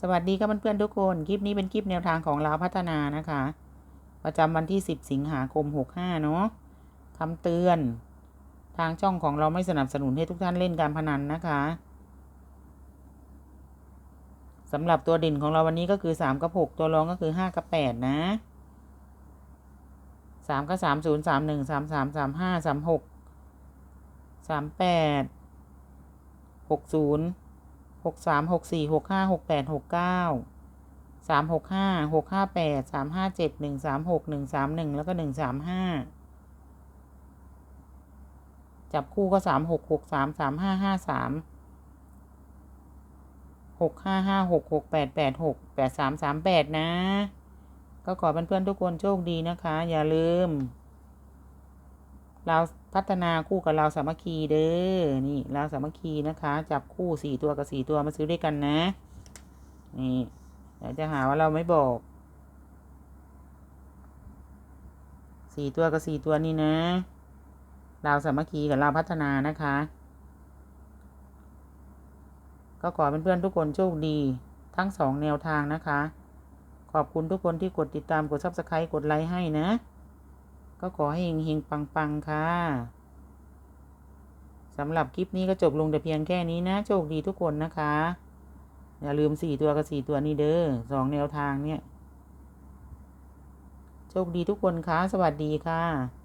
สวัสดีครับเพื่อนๆทุกคน คลิปนี้เป็นคลิปแนวทางของเราวพัฒนานะคะ ประจำวันที่ 10 สิงหาคม 65 เนาะคำเตือน ทางช่องของเราไม่สนับสนุนให้ทุกท่านเล่นการพนันนะคะสำหรับตัวเด่นของเราวันนี้ก็คือ 3 กับ 6 ตัวรองก็คือ 5 กับ 8 นะ3กับ3 0 3 1 3 3 3 5 3 6 3 8 6 0 หกสามหกสี่หกห้าหกแปดหกเก้าสามหกห้าหกห้าแปดสามห้าเจ็ดหนึ่งสามหกหนึ่งสามหนึ่งแล้วก็หนึ่งสามห้าจับคู่ก็สามหกหกสามสามห้าห้าสามหกห้าห้าหกหกแปดแปดหกแปดสามสามแปดนะ ก็ขอเพื่อนๆทุกคนโชคดีนะคะ อย่าลืม เราพัฒนาคู่กับเราสามัคคีเด้อ นี่เราสามัคคีนะคะ จับคู่สี่ตัวกับสี่ตัวมาซื้อด้วยกันนะ นี่เดี๋ยวจะหาว่าเราไม่บอกสี่ตัวกับสี่ตัวนี้นะ เราสามัคคีกับเราพัฒนานะคะ ก็ขอเพื่อนๆทุกคนโชคดีทั้งสองแนวทางนะคะ ขอบคุณทุกคนที่กดติดตามกด subscribe กดไลค์ให้นะ ก็ขอให้เฮงๆปังๆ ค่ะ สำหรับคลิปนี้ก็จบลงแต่เพียงแค่นี้นะ โชคดีทุกคนนะคะ อย่าลืมสี่ตัวกับสี่ตัวนี้เด้อสองแนวทางเนี่ย โชคดีทุกคนคะสวัสดีค่ะ